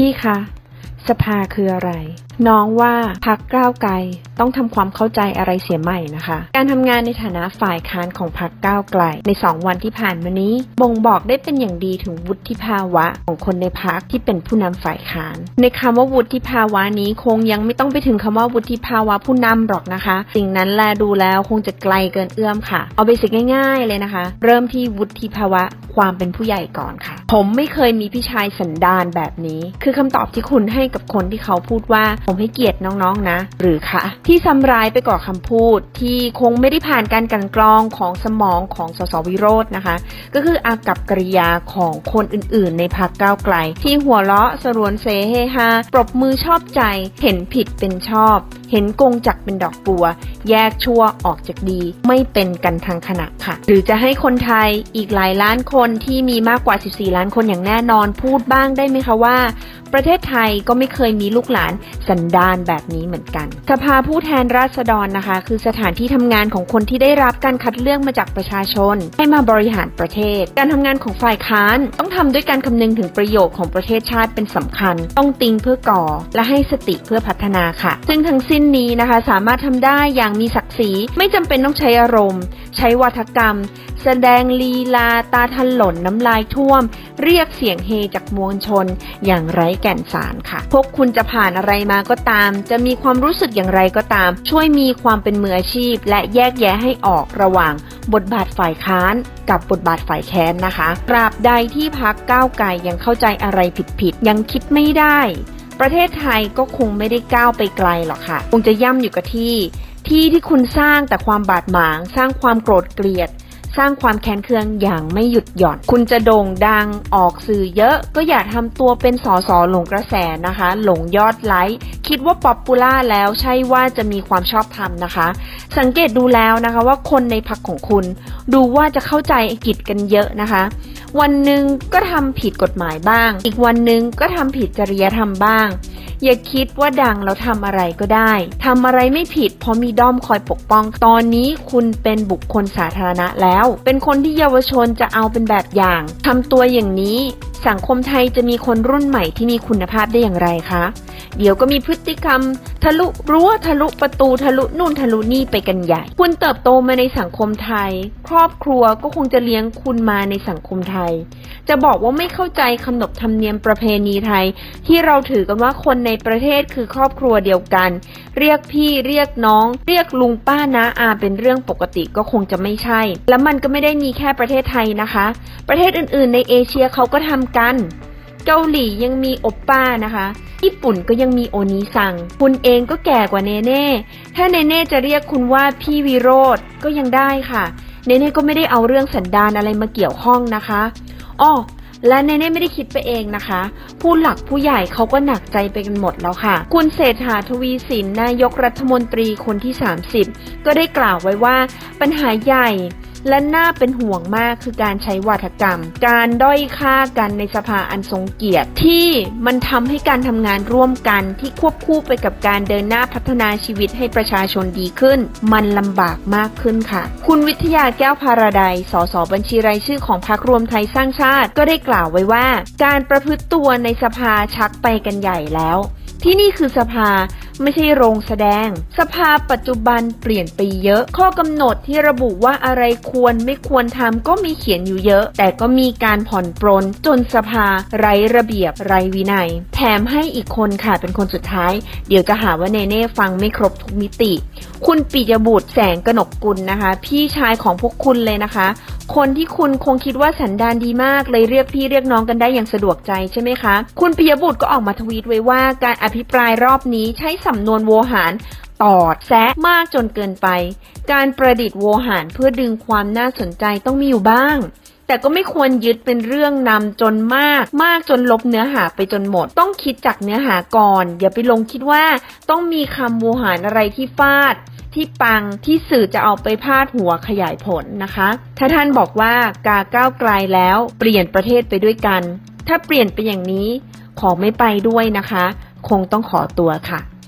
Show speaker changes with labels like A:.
A: พี่คะ สภาคืออะไร น้องว่าพักก้าวไกลต้องทำความเข้าใจอะไรเสียใหม่นะคะ การทำงานในฐานะฝ่ายค้านของพักก้าวไกล ในสองวันที่ผ่านมานี้ บ่งบอกได้เป็นอย่างดีถึงวุฒิภาวะของคนในพักที่เป็นผู้นำฝ่ายค้าน ในคำว่าวุฒิภาวะนี้คงยังไม่ต้องไปถึงคำว่าวุฒิภาวะผู้นำหรอกนะคะ สิ่งนั้นแลดูแล้วคงจะไกลเกินเอื้อมค่ะ เอาเบสิกง่ายๆเลยนะคะ เริ่มที่วุฒิภาวะความเป็นผู้ใหญ่ก่อนค่ะ ผมไม่เคยมีพี่ชายสันดานแบบนี้ คือคำตอบที่คุณให้กับคนที่เขาพูดว่าผมให้เกียรติน้องๆนะ หรือคะที่ซ้ำร้ายไปกว่าคำพูดที่คงไม่ได้ผ่านการกันกรองของสมองของสสวิโรจน์นะคะ ก็คืออากับกริยาของคนอื่นๆ ในพักก้าวไกล ที่หัวเราะสรวนเซเฮฮาปรบมือชอบใจ เห็นผิดเป็นชอบ เห็นกงจักเป็นดอกบัว แยกชั่วออกจากดี ไม่เป็นกันทางขณะค่ะ หรือจะให้คนไทยอีกหลายล้านคนที่มีมากกว่า 14 ล้านคนอย่างแน่นอนพูดบ้างได้ไหมคะว่า ประเทศไทยก็ไม่เคยมีลูกหลานสันดานแบบนี้เหมือนกัน สภาผู้แทนราษฎรนะคะ คือสถานที่ทำงานของคนที่ได้รับการคัดเลือกมาจากประชาชน ให้มาบริหารประเทศ การทำงานของฝ่ายค้าน ต้องทำด้วยการคำนึงถึงประโยชน์ของประเทศชาติเป็นสำคัญ ต้องติงเพื่อก่อ และให้สติเพื่อพัฒนาค่ะ ซึ่งทั้งสิ้นนี้นะคะสามารถทำได้อย่างมีศักดิ์ศรีไม่จำเป็นต้องใช้อารมณ์ ใช้วัฒกรรม แสดงลีลาตาทันหล่นน้ำลายท่วม เรียกเสียงเฮจากมวลชน อย่างไร้ก่นสารค่ะ พวกคุณจะผ่านอะไรมาก็ตาม จะมีความรู้สึกอย่างไรก็ตาม ช่วยมีความเป็นมืออาชีพ และแยกแยะให้ออกระหว่างบทบาทฝ่ายค้านกับบทบาทฝ่ายแค้นนะคะ ตราบใดที่พักก้าวไก่ยังเข้าใจอะไรผิดๆ ยังคิดไม่ได้ ประเทศไทยก็คงไม่ได้ก้าวไปไกลหรอกค่ะ คงจะย่ำอยู่กับที่ ที่ที่คุณสร้างแต่ความบาดหมาง สร้างความโกรธเกลียด สร้างความแค้นเคืองอย่างไม่หยุดหย่อน คุณจะโด่งดังออกสื่อเยอะ ก็อย่าทำตัวเป็นสอสอหลงกระแสนะคะ หลงยอดไลค์คิดว่าป๊อปปูล่าแล้วใช่ว่าจะมีความชอบธรรมนะคะ สังเกตดูแล้วนะคะว่าคนในพรรคของคุณ ดูว่าจะเข้าใจกิจกันเยอะนะคะ วันหนึ่งก็ทำผิดกฎหมายบ้าง อีกวันหนึ่งก็ทำผิดจริยธรรมบ้าง อย่าคิดว่าดังแล้วทำอะไรก็ได้ทำอะไรไม่ผิดเพราะมีด้อมคอยปกป้อง ตอนนี้คุณเป็นบุคคลสาธารณะแล้ว เป็นคนที่เยาวชนจะเอาเป็นแบบอย่างทำตัวอย่างนี้ สังคมไทยจะมีคนรุ่นใหม่ที่มีคุณภาพได้อย่างไรคะ เดี๋ยวก็มีพฤติกรรม ทะลุรั้วทะลุประตูทะลุนู่นทะลุนี่ไปกันใหญ่ คุณเติบโตมาในสังคมไทย ครอบครัวก็คงจะเลี้ยงคุณมาในสังคมไทย จะบอกว่าไม่เข้าใจขนบธรรมเนียมประเพณีไทย ที่เราถือกันว่าคนในประเทศคือครอบครัวเดียวกัน เรียกพี่เรียกน้อง เรียกลุงป้านะอาเป็นเรื่องปกติก็คงจะไม่ใช่ และมันก็ไม่ได้มีแค่ประเทศไทยนะคะ ประเทศอื่น ๆ ในเอเชียเขาก็ทำกัน เกาหลียังมีโอปป้านะคะ ญี่ปุ่นก็ยังมีโอนิซัง คุณเองก็แก่กว่าเนเน่ ถ้าเนเน่จะเรียกคุณว่าพี่วิโรธก็ยังได้ค่ะ เนเน่ก็ไม่ได้เอาเรื่องสันดานอะไรมาเกี่ยวข้องนะคะอ้อและเนเน่ไม่ได้คิดไปเองนะคะ ผู้หลักผู้ใหญ่เขาก็หนักใจไปกันหมดแล้วค่ะ คุณเศรษฐาทวีสินนายกรัฐมนตรีคนที่ 30 ก็ได้กล่าวไว้ว่าปัญหาใหญ่ และน่าเป็นห่วงมากคือการใช้วาทกรรม การด้อยค่ากันในสภาอันทรงเกียรติ ที่มันทำให้การทำงานร่วมกันที่ควบคู่ไปกับการเดินหน้าพัฒนาชีวิตให้ประชาชนดีขึ้น มันลำบากมากขึ้นค่ะ คุณวิทยาแก้วพาราไดยสสบัญชีรายชื่อของพรรครวมไทยสร้างชาติก็ได้กล่าวไว้ว่า การประพฤติตัวในสภาชักไปกันใหญ่แล้ว ที่นี่คือสภา ไม่ใช่โรงแสดง สภาปัจจุบันเปลี่ยนไปเยอะ ข้อกำหนดที่ระบุว่าอะไรควรไม่ควรทำก็มีเขียนอยู่เยอะ แต่ก็มีการผ่อนปรนจนสภา ไร้ระเบียบไร้วินัย แถมให้อีกคนค่ะเป็นคนสุดท้าย เดี๋ยวจะหาว่าเนเน่ฟังไม่ครบทุกมิติ คุณปิยบุตรแสงกนกกุลนะคะ พี่ชายของพวกคุณเลยนะคะ คนที่คุณคงคิดว่าสันดานดีมากเลยเรียกพี่เรียกน้องกันได้อย่างสะดวกใจใช่ไหมคะ คุณปิยบุตรก็ออกมาทวีตไว้ว่าการอภิปรายรอบนี้ใช้สำนวนโวหารตอดแซะมากจนเกินไป การประดิษฐ์โวหารเพื่อดึงความน่าสนใจต้องมีอยู่บ้าง แต่ก็ไม่ควรยึดเป็นเรื่องนำจนมาก มากจนลบเนื้อหาไปจนหมด ต้องคิดจากเนื้อหาก่อน อย่าไปลงคิดว่าต้องมีคำโวหารอะไรที่ฟาด ที่ปังที่สื่อจะเอาไปพาดหัวขยายผลนะคะ ถ้าท่านบอกว่ากาก้าวไกลแล้วเปลี่ยนประเทศไปด้วยกัน ถ้าเปลี่ยนไปอย่างนี้ขอไม่ไปด้วยนะคะ คงต้องขอตัวค่ะ